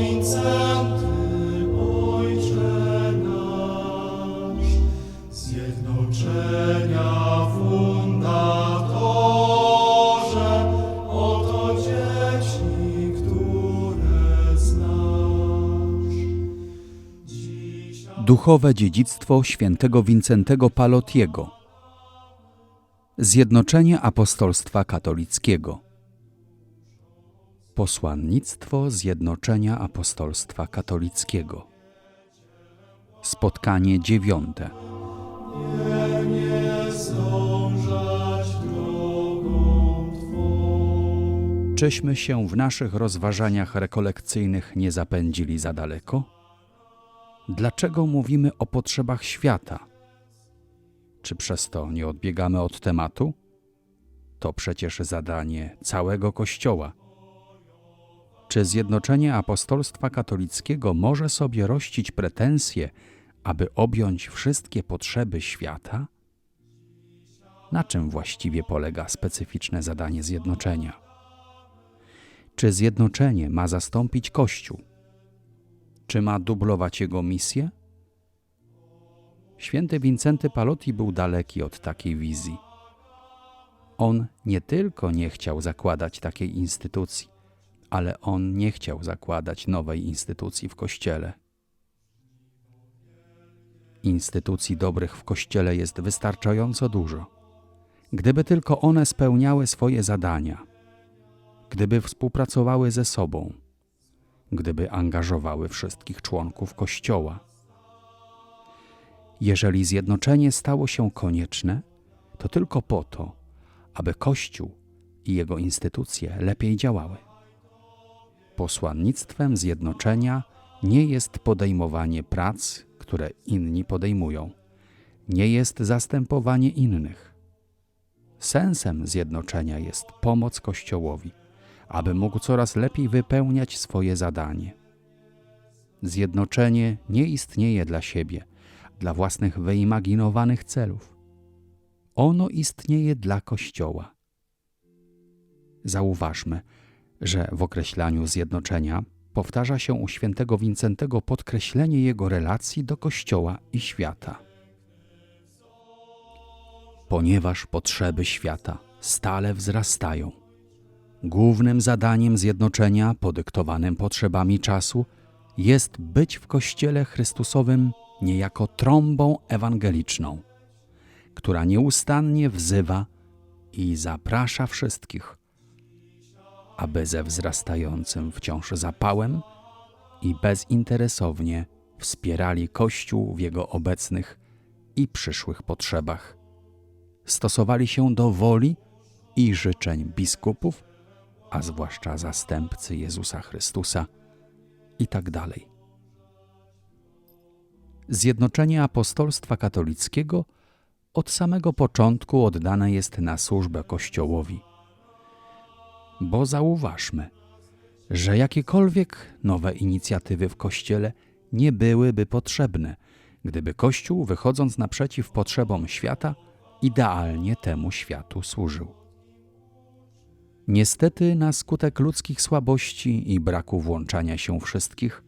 Wincenty, Ojcze nasz, zjednoczenia fundatorze, oto dzieci, które znasz. Duchowe dziedzictwo świętego Wincentego Palotiego Zjednoczenie Apostolstwa Katolickiego Posłannictwo Zjednoczenia Apostolstwa Katolickiego. Spotkanie dziewiąte. Czyśmy się w naszych rozważaniach rekolekcyjnych nie zapędzili za daleko? Dlaczego mówimy o potrzebach świata? Czy przez to nie odbiegamy od tematu? To przecież zadanie całego Kościoła. Czy zjednoczenie apostolstwa katolickiego może sobie rościć pretensje, aby objąć wszystkie potrzeby świata? Na czym właściwie polega specyficzne zadanie zjednoczenia? Czy zjednoczenie ma zastąpić Kościół? Czy ma dublować jego misję? Święty Wincenty Palotti był daleki od takiej wizji. On nie tylko nie chciał zakładać takiej instytucji, ale on nie chciał zakładać nowej instytucji w Kościele. Instytucji dobrych w Kościele jest wystarczająco dużo. Gdyby tylko one spełniały swoje zadania, gdyby współpracowały ze sobą, gdyby angażowały wszystkich członków Kościoła. Jeżeli zjednoczenie stało się konieczne, to tylko po to, aby Kościół i jego instytucje lepiej działały. Posłannictwem zjednoczenia nie jest podejmowanie prac, które inni podejmują, nie jest zastępowanie innych. Sensem zjednoczenia jest pomoc Kościołowi, aby mógł coraz lepiej wypełniać swoje zadanie. Zjednoczenie nie istnieje dla siebie, dla własnych wyimaginowanych celów. Ono istnieje dla Kościoła. Zauważmy, że w określaniu zjednoczenia powtarza się u świętego Wincentego podkreślenie jego relacji do Kościoła i świata. Ponieważ potrzeby świata stale wzrastają, Głównym zadaniem zjednoczenia, podyktowanym potrzebami czasu, jest być w Kościele Chrystusowym niejako trąbą ewangeliczną, która nieustannie wzywa i zaprasza wszystkich, aby ze wzrastającym wciąż zapałem i bezinteresownie wspierali Kościół w jego obecnych i przyszłych potrzebach. Stosowali się do woli i życzeń biskupów a zwłaszcza zastępcy Jezusa Chrystusa i tak. Zjednoczenie apostolstwa katolickiego od samego początku oddane jest na służbę Kościołowi. Bo zauważmy, że jakiekolwiek nowe inicjatywy w Kościele nie byłyby potrzebne, gdyby Kościół, wychodząc naprzeciw potrzebom świata, idealnie temu światu służył. Niestety, na skutek ludzkich słabości i braku włączania się wszystkich,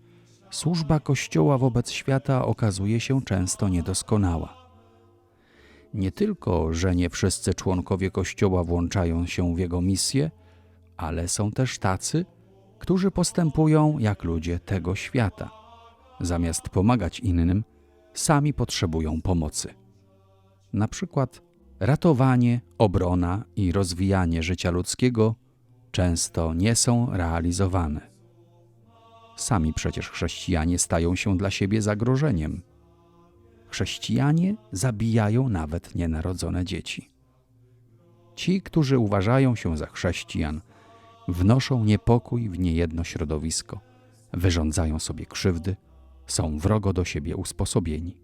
służba Kościoła wobec świata okazuje się często niedoskonała. Nie tylko, że nie wszyscy członkowie Kościoła włączają się w jego misję, ale są też tacy, którzy postępują jak ludzie tego świata. Zamiast pomagać innym, sami potrzebują pomocy. Na przykład ratowanie, obrona i rozwijanie życia ludzkiego często nie są realizowane. Sami przecież chrześcijanie stają się dla siebie zagrożeniem. Chrześcijanie zabijają nawet nienarodzone dzieci. Ci, którzy uważają się za chrześcijan, wnoszą niepokój w niejedno środowisko, wyrządzają sobie krzywdy, są wrogo do siebie usposobieni.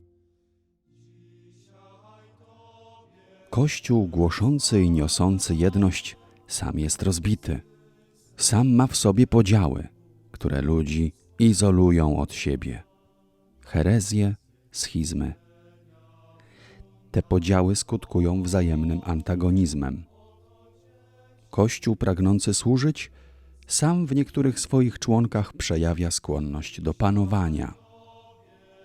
Kościół głoszący i niosący jedność sam jest rozbity. Sam ma w sobie podziały, które ludzi izolują od siebie. Herezje, schizmy. Te podziały skutkują wzajemnym antagonizmem. Kościół pragnący służyć sam w niektórych swoich członkach przejawia skłonność do panowania.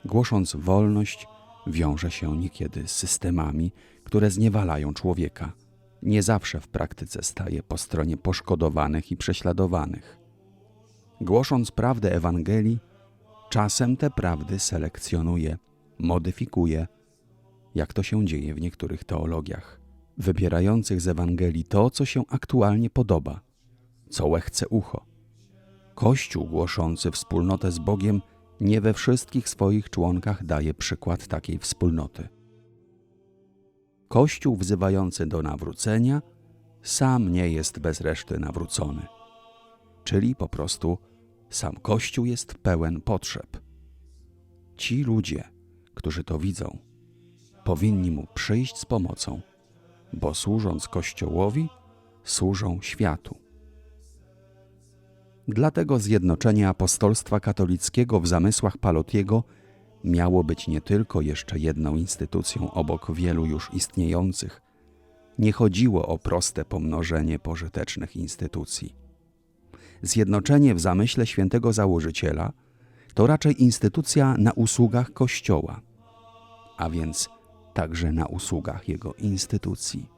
Głosząc wolność, wiąże się niekiedy z systemami, które zniewalają człowieka. Nie zawsze w praktyce staje po stronie poszkodowanych i prześladowanych. Głosząc prawdę Ewangelii, czasem te prawdy selekcjonuje modyfikuje, jak to się dzieje w niektórych teologiach, wybierających z Ewangelii to, co się aktualnie podoba, co łechce ucho. Kościół głoszący wspólnotę z Bogiem nie we wszystkich swoich członkach daje przykład takiej wspólnoty. Kościół wzywający do nawrócenia sam nie jest bez reszty nawrócony, czyli po prostu sam Kościół jest pełen potrzeb. Ci ludzie, którzy to widzą, powinni mu przyjść z pomocą, bo służąc Kościołowi, służą światu. Dlatego zjednoczenie apostolstwa katolickiego w zamysłach Palotiego miało być nie tylko jeszcze jedną instytucją obok wielu już istniejących. Nie chodziło o proste pomnożenie pożytecznych instytucji. Zjednoczenie w zamyśle świętego założyciela to raczej instytucja na usługach Kościoła, a więc także na usługach jego instytucji.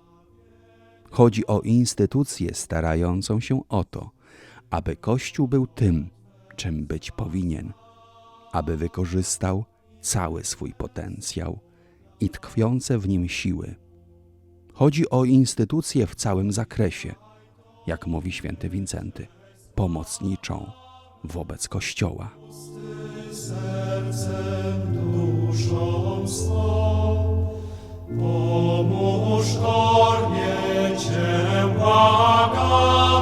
Chodzi o instytucję starającą się o to, aby Kościół był tym, czym być powinien, aby wykorzystał cały swój potencjał i tkwiące w nim siły. Chodzi o instytucję w całym zakresie, jak mówi święty Wincenty, pomocniczą wobec Kościoła. Sercem, duszą. Pomóż Ormie Cię błagam,